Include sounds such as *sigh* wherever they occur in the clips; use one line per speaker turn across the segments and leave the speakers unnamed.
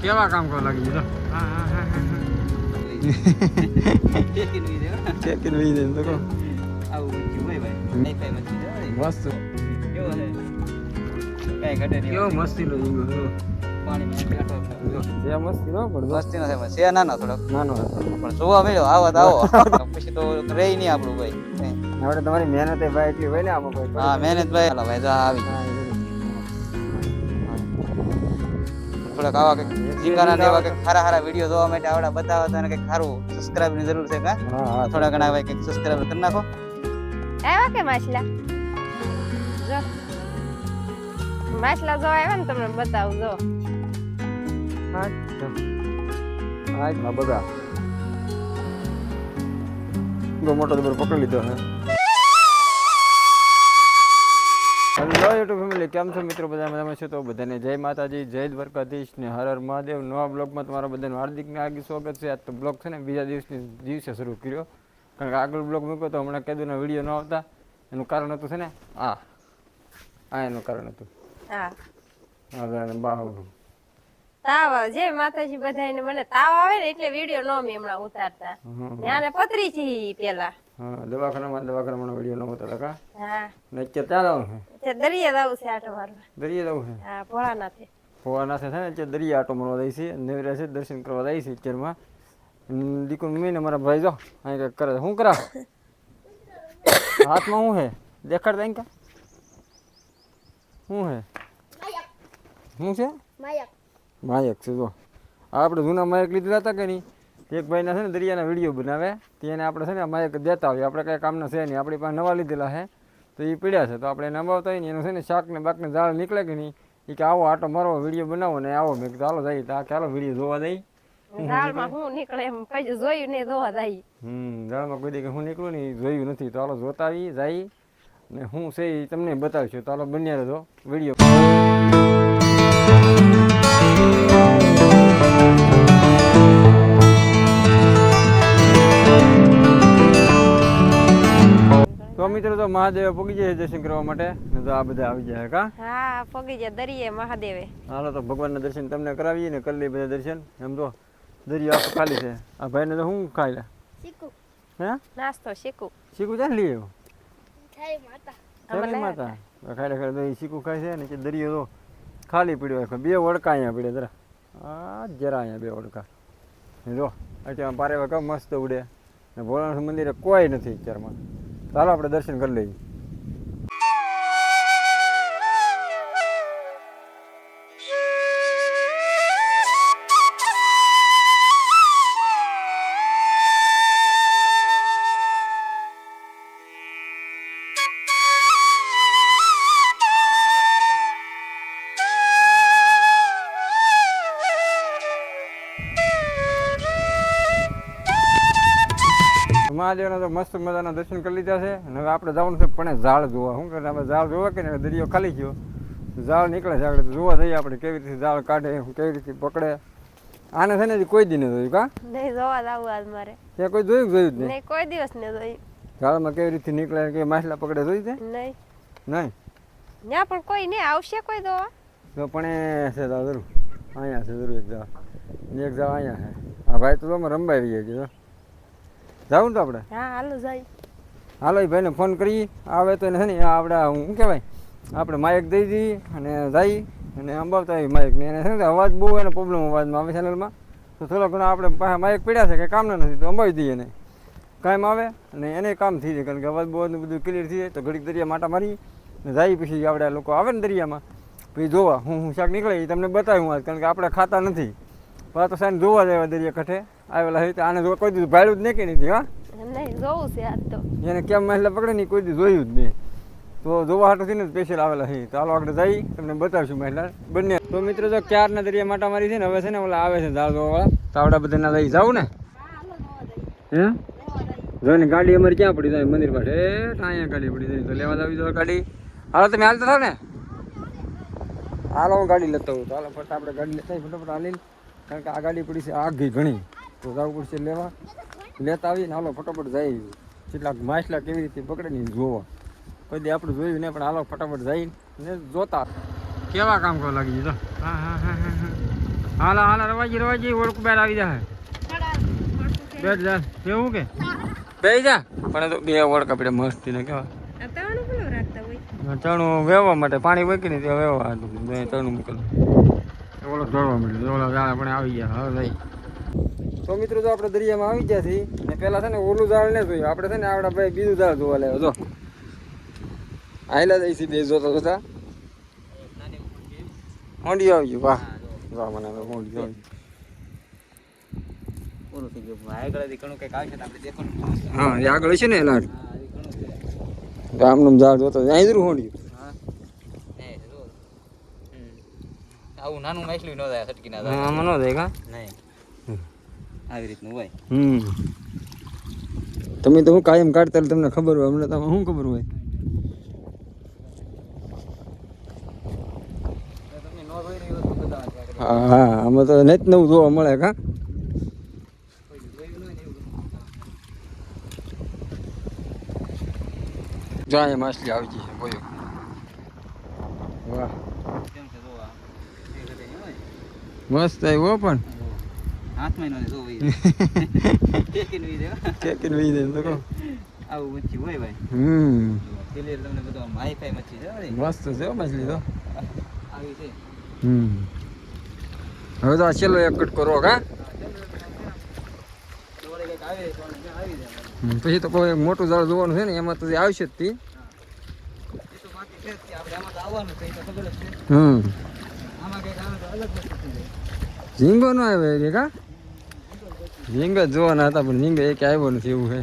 કેવા કામ કરવા લાગી *laughs* તો
આવું ભાઈ. મચી જાય.
મસ્ત
કેવો છે? કાંઈ ઘટે નહીં.
કેવો મસ્તી નો જીવ
બેઠો
જે મસ્તી નો પડતો
મસ્તી નો છે છે નાનો થોડોક.
નાનો
પણ જોવા મળ્યો આવો આવો *laughs* પછી તો રહી નહીં આપણું ભાઈ
આપણે તમારી મહેનત ભાઈ એટલી હોય ને આમાં
હા મહેનત ભાઈ હાલો ભાઈ જો આવી થોડાક આવા કંઈક ઝીંગાના ને એવા કંઈક ખારા ખારા વીડિયો જોવા માટે આવડા બતાવો તો એને કંઈક સારું સબસ્ક્રાઇબની જરૂર છે કા?
હા હા.
થોડા ઘણા ભાઈ કંઈક સબસ્ક્રાઇબ કરી નાખો.
આવ્યા કે માછલા? જો. માછલા જો આવ્યા ને તમને બતાવું જો.
હા હા બગા બહુ મોટો દબર પકડી લીધો હે. હેલો યુટ્યુબ ફેમિલી કેમ છો મિત્રો? બધા મજામાં છો? તો બધાને જય માતાજી જય દ્વારકાધીશ ને હર હર મહાદેવ. નવા બ્લોગમાં તમારા બધાનું હાર્દિક આગળ આગી સ્વાગત છે. આજ તો બ્લોગ છે ને બીજા દિવસની દિવસે શરૂ કર્યો. કારણ કે આગળ બ્લોગ મૂક્યો તો હમણાં કીધું વીડિયો ન આવતા. એનું કારણ હતું છે ને આ. આ એનું કારણ હતું.
હા.
બાહુ.
તાવ જે માતાજી બધાને મને તાવ આવે ને એટલે વીડિયો નો મેં હમણાં ઉતારતા. ત્યાંને પતરી છે પેલા
હા દવાખાનામાં દવાખાનામાં વીડિયો ન હોતા હતા કા
હા.
ને છે?
દરિયા દાવ છે આટો
દરિયા જવું છે?
હા ભોળાનાથે.
ફોવાના થાય ને દરિયા આટો મારવા જાય છે. નેવરા છે દર્શન કરવા જાય છે અત્યારમાં. દીકુ મેં ને મારા ભાઈ જો અહીં કંઈક કરે. શું કરા હાથમાં શું હે દેખાડ દઈ કા? શું હે શું છે? માયક. છે જો. આપણે જૂના માયક લીધેલા હતા કે નહીં? એક ભાઈના છે ને દરિયાના વીડિયો બનાવે તેને આપણે છે ને અમારે દેતા હોય આપણે કાંઈ કામના છે નહીં. આપણી પાસે નવા લીધેલા છે. તો એ પીડ્યા છે. તો આપણે એને અંબાવતા હોય ને એનું છે ને શાક ને બાકને ઝાડ નીકળે કે નહીં એ કે આવો આટો મારવો વીડિયો બનાવો ને આવો. મેં કીધું હાલો જાય. તો ચાલો વીડિયો જોવા દઈ
દાળમાં હું નીકળે એમ કઈ જોયું ને જોવા જાય.
હમ દાળમાં કોઈ દી કે હું નીકળું ને જોયું નથી. તો હાલો જોતા આવી જાય. ને હું છે એ તમને બતાવીશું. તો હાલો બન્યા રહેજો. વીડિયો મિત્રો તો મહાદેવ પગી જાય દર્શન કરવા માટે. ને તો આ બધા આવી જાય કા?
હા પગી જાય દરિયે મહાદેવે.
હાલો તો ભગવાનના દર્શન તમને કરાવીએ ને કરી લઈએ બધા દર્શન. એમ તો દરિયો આખો ખાલી છે. આ ભાઈને તો શું ખાઈ લે? હે?
નાસ્તો શીખું.
શીખું ચાલ લઈ એવું
ખાઈ
માતા.
ખાઈ
માતા ખાડે ખાડે શીખું ખાય છે ને કે દરિયો તો ખાલી પીડ્યો હોય બે વડકા અહીંયા પીડે જરા. આ જરા અહીંયા બે વડકા જો અત્યારે પારે વખત મસ્ત ઉડે. ને ભોળાનાથ મંદિરે કોઈ નથી અત્યારમાં. ચાલો આપણે દર્શન કરી લઈએ. મહાદેવના તો મસ્ત મજાના દર્શન કરી લીધા છે. અને હવે આપણે જવાનું છે પણ ઝાડ જોવા. શું કરે આપણે ઝાડ જોવા કે દરિયો ખાલી ગયો. ઝાડ નીકળે છે આગળ. જોવા જઈએ આપણે કેવી રીતે ઝાડ કાઢે કેવી રીતે પકડે. આને છે ને કોઈ દી જોયું કા?
નહીં જોવા જાવું આજ મારે.
ત્યાં કોઈ જોયું જોયું જ નહીં?
કોઈ દિવસ ને જોયું.
ઝાડમાં કેવી રીતે નીકળે કે માછલા પકડે જોયું છે?
નહીં.
નહીં?
ત્યાં પણ કોઈ નહીં. આવશે કોઈ જોવા.
તો પણ છે જરૂર. અહીંયા છે જરૂર એક ઝાડ એક ઝાડ અહીંયા છે. આ ભાઈ તો તમે રમવા આવી ગયા છે જો. જાવું ને તો આપણે?
હા હાલો જાય.
હાલો એ ભાઈને ફોન કરી. આવે તો એને ને આપણે શું કહેવાય? આપણે માઇક દઈ દઈએ અને જઈ અને અંબાવતા હોય માઇક ને એને છે ને અવાજ બહુ એનો પ્રોબ્લેમ અવાજમાં આવે ચેનલમાં તો થોડા ઘણા આપણે પાસે માઇક પડ્યા છે કે કામના નથી તો અંબાવી દઈએ એને. કામ આવે અને એને કામ થઈ જાય કારણ કે અવાજ બહુ બધું ક્લિયર થઈ જાય તો ઘડીક દરિયા માટા મારી ને જાય પછી આપણે લોકો આવે ને દરિયામાં. પછી જોવા હું હું શાક નીકળે એ તમને બતાવ્યું આજ કારણ કે આપણે ખાતા નથી. આ તો સાંજ જોવા જાય દરિયા કાંઠે. આવેલા હોય આને કોઈ દીધું ભાડ્યું જ નહીં કે નથી હા?
નહીં જોવું છે આજ તો.
એને કેમ મહિલા પકડે નહીં કોઈ દીધું જોયું જ નહીં. તો જોવા હાટું થઈને સ્પેશિયલ આવેલા છે તો ચાલો આગળ જઈ તમને બતાવશું મહિલા બંને. તો મિત્રો જો ક્યારના દરિયા માટા મારી છે ને હવે છે ને ઓલા આવે છે ઝાડ જોવાવાળા. તાવડા બધાના લઈ જાવ ને. હે? જોઈને ગાડી અમારી ક્યાં પડી જાય? મંદિર પાસે. અહીંયા ગાડી પડી જાય. તો લેવા આવી જાવ ગાડી. હાલો તમે હાલતા થાવ ને? હાલો હું ગાડી લેતો હું તો હાલો ફટાફટ આપણે ગાડી લેતા ફટાફટ હાલીને. કારણ કે આ ગાડી પડી છે આઘી ઘણી. તો જવું પડશે લેવા. લેતા આવીને હાલો ફટાફટ જાય. કેટલાક માછલા કેવી રીતે પકડે ને જોવા. કોઈ દે આપણે જોયું નહીં પણ હાલો ફટાફટ જઈને ને જોતા. કેવા કામ કરવા લાગી તો હા હા હા હા હા. હાલા હાલા રવાજી રવાજી ઓળખું બેર આવી જાય બેઠ જા. કેવું કે? બે જા. પણ તો બે ઓળખ આપણે મસ્તી ને કેવા ચણું વેવા માટે પાણી મૂકી ને ત્યાં વેવા ચણું મૂકેલું. ઓલો દોડવા મળ્યું. ઓલો જાણે પણ આવી ગયા. હવે ભાઈ. તો મિત્રો તો આપણે દરિયામાં આવી ગયા છીએ ને પેલા છે ને ઓલું ઝાડ ને જોયું. આપણે છે ને આપણા ભાઈ બીજું ઝાડ જોવા લેવા જો. આયલા જઈ છે બે જોતા જોતા. હોંડી આવી ગયું. વાહ. વાહ મને હવે હોંડી આવી
આપણે
હા એ આગળ છે ને લાડ રામનું ઝાડ જોતો. અહીં જરૂર હોંડી
હા એ જો હમ. આવું નાનું માછલી ન થાય સટકી ના થાય
આમાં ન થાય કા?
નહીં. આવી રીતનું હોય.
હમ. તમે તો હું કાયમ કાઢતા તમને ખબર હોય અમને તમે શું ખબર હોય? હા આમાં તો નેત નવું જોવા મળે કા?
જાય
માછલી આવી ગઈ છે બોયો વાહ
કેમ છે જોવા એ ઘટે નહીં હોય
મસ્ત આવ્યો પણ.
હાથમાં નો જોવી ટેકીને *laughs* વી દેવા
ટેકીને વી દે તો
આવું મચ્છી હોય ભાઈ.
હમ.
ક્લિયર તમને બધો માઈફાઈ મચ્છી છે.
મસ્ત છે હો માછલી તો.
આવી છે.
હમ. હવે તો છેલ્લો એક કટકો
કરો
હમ, પછી તો કોઈ મોટું ઝાડ જોવાનું છે ને એમાં તો જે આવશે જ તી.
જ જ
હમ.
આમાં કંઈક આવે તો અલગ વસ્તુ
ઝીંગો ન આવ્યો રે કા ઝીંગો જોવાના હતા પણ ઝીંગો એક આવ્યો નથી એવું છે.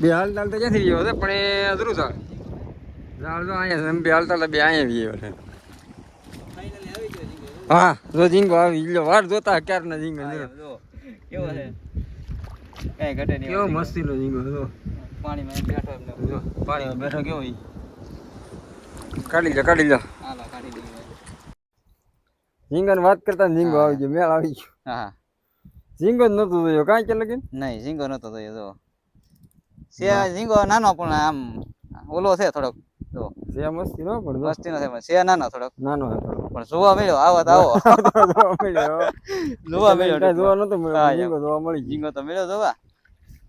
બે હાલતાલ તો ક્યાંથી ગયો હતો પણ એ અધરું છે. હાલ તો અહીંયા બે હાલ તાલ બે
અહીંયા ગયો છે.
હા જો ઝીંગો આવી ગયો. વાર જોતા ક્યારના ઝીંગો જો.
કેવો છે? કઈ ઘટે નહીં
કેવો. મસ્તીનો ઝીંગો જો.
પાણીમાં બેઠો
પાણીમાં બેઠો કેવો ઈ? કાઢી લે કાઢી લે
હાલો કાઢી લઈએ
ઝીંગાની વાત કરતા ઝીંગો આવી ગયો મેળ આવી ગયો.
હા
ઝીંગો જ નતો જોયો કાંઈ કે લગીન?
નહીં ઝીંગો નતો થયો જો. છે ઝીંગો નાનો પણ આમ ઓલો છે થોડોક જો.
છે મસ્તી નો પણ.
મસ્તી નો છે પણ છે નાનો થોડોક.
નાનો
પણ જોવા મળ્યો આવો તો આવો.
જોવા મળ્યો *laughs*
જોવા મળ્યો
જોવા નતો મળ્યો ઝીંગો જોવા મળી
ઝીંગો તો મળ્યો જોવા.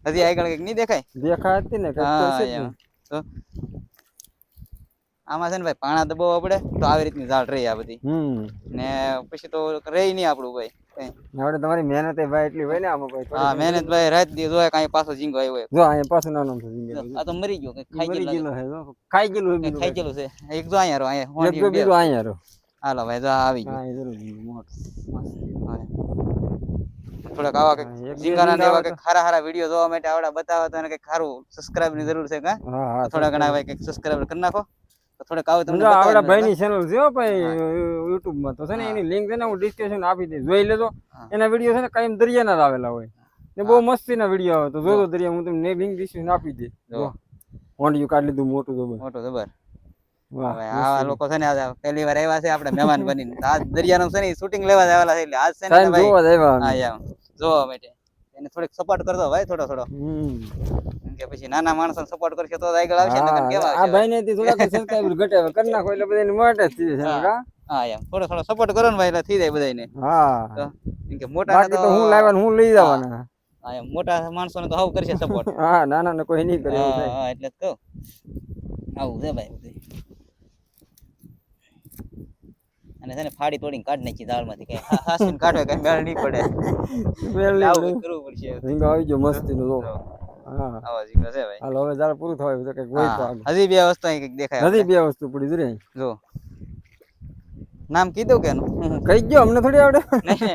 હજી આગળ કંઈક નહીં દેખાય?
દેખા હતી ને કંઈક. તો
આમાં છે ને ભાઈ પાણા દબાવવા પડે તો આવી રીતની ઝાડ રહી આ બધી
હમ
ને પછી તો રહી નહીં આપણું ભાઈ કઈ.
આપણે તમારી મહેનત એ ભાઈ એટલી હોય ને આમાં ભાઈ થોડી
હા
ઘણી.
મહેનત ભાઈ રાત દી જોયા કાંઈ પાછો ઝીંગો આવ્યો હોય.
જો અહીંયા પાછું નાનો છે ઝીંગો
આ તો મરી ગયો કંઈક ખાઈ
મરી
ગયેલો
ગયેલો છે જો. ખાઈ ગયેલું છે
કંઈક
બીજું
ખાઈ ગયેલું છે એક જો અહીંયા રહ્યો, અહીંયા
કાંઈ. એક તો
હોંડિયું બે.
બીજું અહીંયા રહ્યો.
હાલો ભાઈ જો આ આવી ગયું
હા એ જરૂર ઝીંગો મોટો. મસ્તી.
હા. થોડાક આવા
હા, એક
કંઈક
બે
ઝીંગાના ને
ઝીંગા
એવા
આવે
કંઈક સારા સારા વીડિયો જોવા માટે આવડા બતાવો તો એને કંઈક સારું સબસ્ક્રાઇબની જરૂર છે કા
હા હા
થોડા ઘણા ભાઈ કંઈક સબસ્ક્રાઇબ કરી નાખો તો થોડાક તમને
આપડા
ભાઈ
ની ચેનલ છે ભાઈ યુટ્યુબમાં તો છે ને એની લિંક છે ને હું ડિસ્ક્રિપ્શન આપી દઈશ. જોઈ લેજો. એના વીડિયો છે ને કાયમ દરિયાના જ આવેલા હોય. ને બહુ મસ્તીના વીડિયો આવે. તો જોજો દરિયા હું તમને લિંક ડિસ્ક્રિપ્શન આપી.
જો.
હોંડિયું કાઢી લીધું મોટું જબર
મોટો જબર આ લોકો છે ને આજે પહેલી વાર આવ્યા છે આપણે મહેમાન બનીને. આજ દરિયાનું છે ને શૂટિંગ લેવા જ આવેલા છે એટલે આજ છે ને
જોવા આવ્યા
હા માટે. એને થોડીક સપોર્ટ કરતો ભાઈ થોડો થોડો. કે પછી નાના માણસો સપોર્ટ કરશે તો આગળ આવશે ને
કેવા આ ભાઈ ને થોડાક *laughs* સબસ્ક્રાઇબર ઘટે હવે કરી નાખો એટલે બધાને મોટે જ થઈ જશે
હા. યાર થોડો થોડો સપોર્ટ કરો ને ભાઈ એટલે થઈ જાય બધાને
હા.
કે મોટા
તો હું લાવવાનું હું લઈ જવાના.
હા એમ. મોટા માણસોને તો હાવ કરશે સપોર્ટ *laughs*
હા નાના ને કોઈ નહીં કરે
હા એટલે તો આવું છે ભાઈ બધું અને છે ને ફાડી તોડીને કાઢ નાખી દાળમાંથી કઈ. હાસીને *laughs* કાઢો કઈ મેળ નહીં પડે.
મેળ નહીં
કરવું પડશે.
રીંગો આવી ગયો મસ્તી નો જો.
જો,
હા.
આવા જીગો છે ભાઈ.
હાલો હવે જાળ પૂરું થવાય તો કંઈક હોય તો
હજી બે વસ્તુ અહીં કંઈક દેખાય
નથી બે વસ્તુ પડી જરી
જો. નામ કીધું કે એનું?
કહી ગયો અમને થોડી આવડે.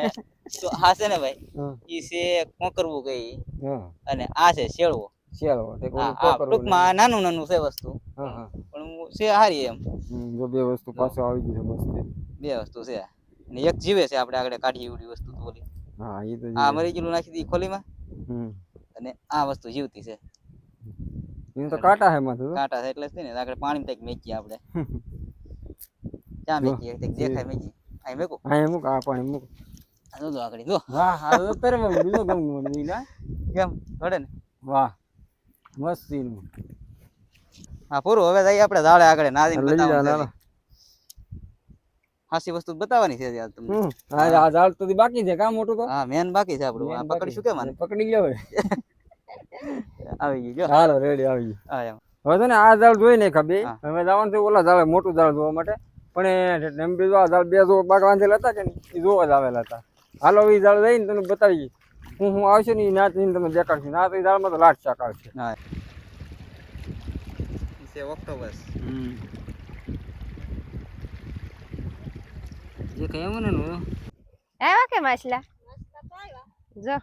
*laughs*
તો આ છે ને ભાઈ
હા.
ઈ છે કોકરવું કઈ અને આ છે શેળવો. આ ટૂંકમાં નાનું નાનું છે વસ્તુ.
હા
પણ છે હારી એમ.
જો બે વસ્તુ પાછો આવી ગઈ છે મસ્તી.
બે વસ્તુ છે. ને એક જીવે છે આપણે આગળ કાઢી એવડી વસ્તુ તો ઓલી.
હા એ તો
આ મરી ગયેલું નાખી દી ખોલીમાં? અને આ વસ્તુ જીવતી છે.
એનું તો કાંટા છે માથે
કાંટા છે એટલે જ ને આગળ પાણી કંઈક મેચી આપણે. ક્યાં મેચી કંઈક દેખાય મેચી અહીં મેકું?
અહીં મૂક આ પાણી મૂક.
જો જો આગળ જો.
વાહ હા તો પહેરવા બીજો ગમ મળી ના
કેમ? થોડે ને?
વાહ. મસ્તીનું.
હા પૂરું. હવે જઈએ આપણે ઝાડે આગળ. નાદીને બતાવવાનું હાસી વસ્તુ બતાવવાની છે યાર તમને.
હા આ ઝાડ તો બાકી છે કામ મોટું તો
હા મેન બાકી છે આપણું. આ પકડીશું કે મને
પકડી ગયો *laughs*
આવી ગયો
હાલો રેડી આવી ગયો
હા એમ.
હવે છે ને આ ઝાડ જોઈ ને ખબર? હવે જવાનું છે ઓલા ઝાડ મોટું ઝાડ જોવા માટે. પણ એમ બીજું આ ઝાડ બે જો બાગ વાંધેલા હતા કે નહીં? એ જોવા જ આવેલા હતા. હાલો એ ઝાડ જઈને તમને બતાવી હું હું આવશે ને એ જઈને તમને દેખાડશે. ના તો એ ઝાડમાં તો લાટ શાક આવશે.
હા છે ઓક્ટોબસ જે કઈ મને નું.
આવ્યા કે માછલા? જો.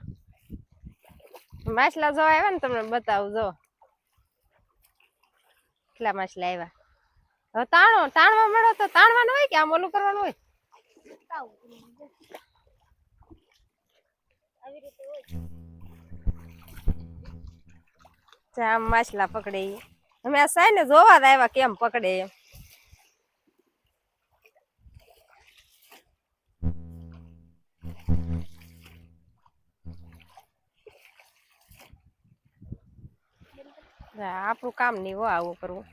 માછલા જો આવ્યા ને તમને બતાવું જો. કેટલા માછલા આવ્યા? હવે તાણો તાણવા મળો તો તાણવાનું હોય કે આમ ઓલું કરવાનું હોય? આમ માછલા પકડે અમે આ સાઈ ને જોવા જ આવ્યા કેમ પકડે આપણું કામ નહીં હો આવું કરવું.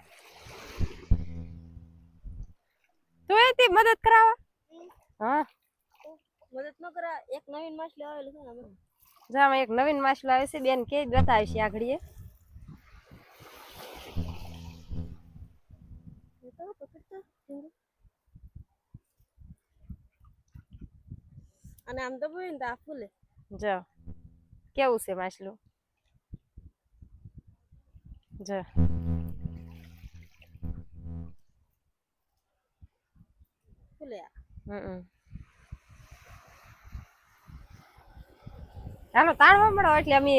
તું એ મદદ કરાવવા હા?
મદદ ન કરા એક નવીન માછલી આવેલું છે ને અમે.
જામ એક નવીન માછલો આવે છે બેન કે બતાવે છે આગળ
તો પકડતા ઢીંગું. અને આમ તો આ ફૂલે.
જો. કેવું છે માછલું? જો.
ફૂલે.
હમ. હાલો તાણવા મળો એટલે અમે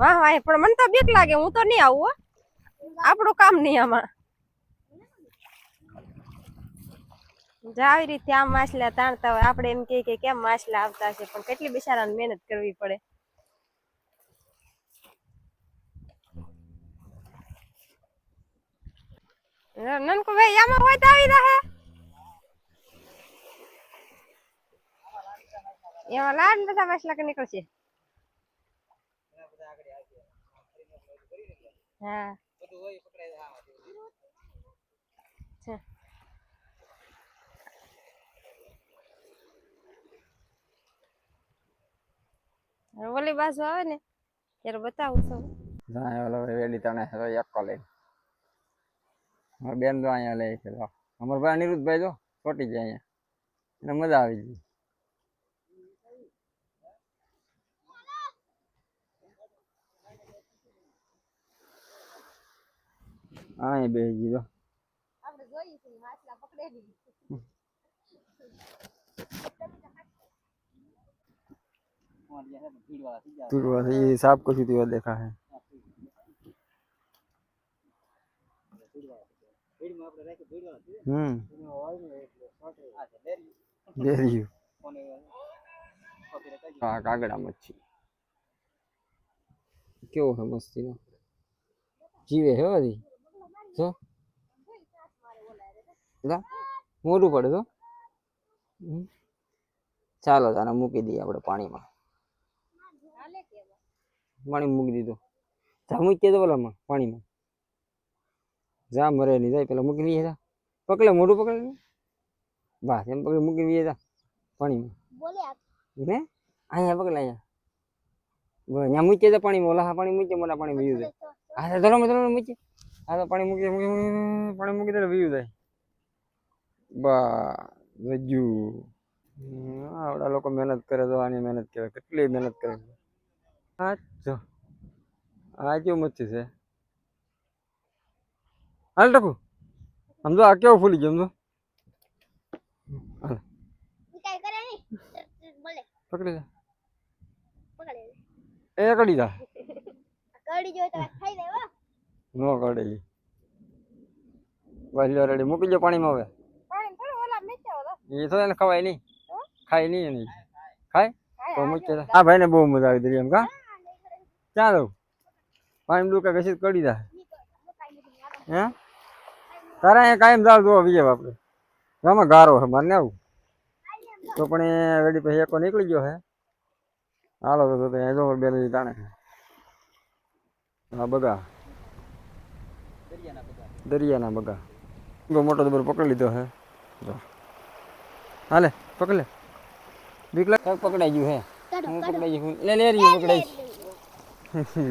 વાહ વાહ, પણ મને તો બીક લાગે, હું તો નહીં આવું આપણું કામ નહીં આમાં. આવી રીતે આમ માછલા તાણતા હોય, આપણે એમ કહીએ કે કેમ માછલા આવતા છે, પણ કેટલી બિચારાને મહેનત કરવી પડે. નનકુ ભાઈ, આમાં હોય તો આવી જાહે એમાં લાડ બધા માછલા કે નીકળશે. હા. છે. ઓલી બાજુ આવે ને ત્યારે બતાવું છું.
ઓલો વેલી તને એક લઈ. હવે બેન તો અહીંયા લે છે અમારા ભાઈ અનિરુદ્ધભાઈ જો ચોટી જાય અહીંયા. એને મજા આવી ગઈ. અહીંયા બે ગઈ
આપણે જોઈએ છે પકડેલી
તું એ સાફ કશું તેવા દેખા હે હમ હા કાગડા મચ્છી કેવો છે મસ્તી જીવે હે બધી જો. મોઢું પડે તો ચાલો તાને મૂકી દઈએ આપણે પાણીમાં. પાણી મૂકી દીધું. જા, મૂકી દે પેલામાં પાણીમાં. જા, મરે નહીં. જાય, પેલા મૂકી દઈએ, જા. પકડે, મોઢું પકડે. બસ, એમ પકડી મૂકી દઈએ, જા. પાણીમાં. ને અહીંયા પકડે, અહીંયા. બસ, અહીંયા મૂકી દે પાણીમાં. ઓલા પાણી મૂકી મોટા પાણી જાય હા ધરો ધરો મૂકી હા તો પાણી મૂકી મૂકી પાણી મૂકી દે વીયું જાય બા રજ્જુ. આવડા લોકો મહેનત કરે તો આની મહેનત કહેવાય. કેટલી મહેનત કરે? હા જો આ કેવું મચ્છી છે? હાલ ટકુ. સમજો આ કેવું ફૂલી ગયું સમજો પકડી જા એ કડી જા.
કડી જોઈ તો ખાઈ હો.
નો કાઢેલી. વાલી રેડી મૂકી દો પાણીમાં હવે.
પાણી થોડું ઓલા મેચ્યા હતો
એ તો એને ખવાય નહીં. ખાય નહીં એની. ખાય તો મૂકી દે. હા ભાઈને બહુ મજા આવી દીધી એમ કા? ચાલો. પાણી ડૂકા ઘસી કરી દા? હે? તારા અહીંયા કાયમ જાવ જોવા બીજે આપણે. આમાં ગારો છે મારે ને આવું તો પણ એ વેડી પછી એકો નીકળી ગયો હે હાલો તો ત્યાં જો બે નદી તાણે હા બગા. દરિયાના બગા. બહુ મોટો દબર પકડી લીધો હે. જો. હાલે પકડ લે. બીક લાગ પકડાઈ ગયું હે. હું પકડાઈ ગયું. લે લે રહ્યું પકડાઈ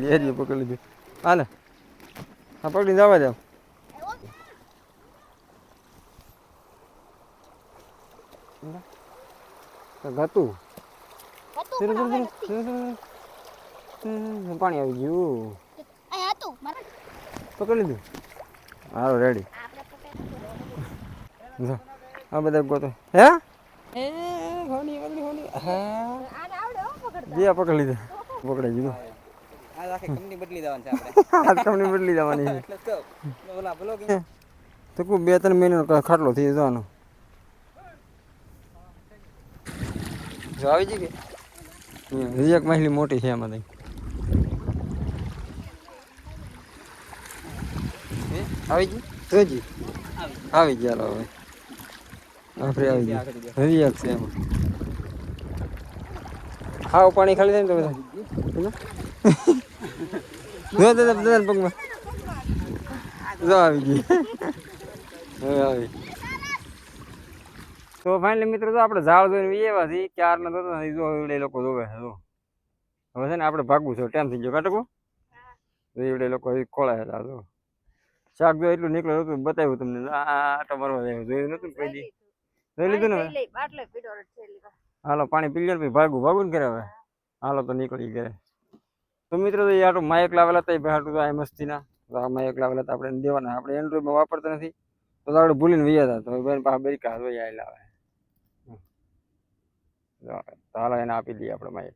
લે રહ્યું પકડી લીધું હાલે. હા પકડી જવા દે. ગતું પાણી આવી ગયું. પકડી લીધું. હાલો રેડી જો આ બધા ગોતો. હે? એ હોની પકડી હોની. હા?
આને આવડે હો પકડ
બે પકડી લીધા. પકડાઈ દીધો.
આ આખી કંપની બદલી દેવાની છે આપણે. *laughs*
આ કંપની બદલી દેવાની છે.
તો ઓલા બ્લોગ
તો કોઈ બે ત્રણ મહિનાનો ખાટલો થઈ જવાનો જો આવી જઈ કે હજી એક માછલી મોટી છે એમાં આવી ગઈ? જોજી આવી ગયા હવે. આપણે આવી ગયા. હજી એક છે એમાં. ખાવ પાણી ખાલી થાય ને તો બધા? જો દાદા દાદા પગમાં. જો આવી ગઈ. હવે આવી. તો ફાઇનલી મિત્રો તો આપણે ઝાડ જોઈને એવા છીએ ક્યાર ન થતો નથી જો એવડે લોકો જોવે છે જો. હવે છે ને આપણે ભાગવું છે ટાઈમ થઈ ગયો. કાટકો એવડે લોકો ખોળાયેલા ખોળાય હતા જો. શાક જો એટલું નીકળ્યું હતું બતાવ્યું તમને. આ આટો મારવા જાય જોયું નતું ને કોઈ જોઈ લીધું ને હાલો પાણી પી લે ભાગું. ભાગું ને કરે હવે? હાલો તો નીકળી ઘરે. તો મિત્રો તો આટો માયક લાવેલા હતા તો આ મસ્તીના તો આ માયક લાવેલા હતા આપણે દેવાના. આપણે એન્ડ્રોઈડમાં વાપરતા નથી. તો આપણે ભૂલીને વૈયા હતા તો બેન પાસે બેરી હોય આવી લાવે હાલો એને આપી દઈએ આપણે માયક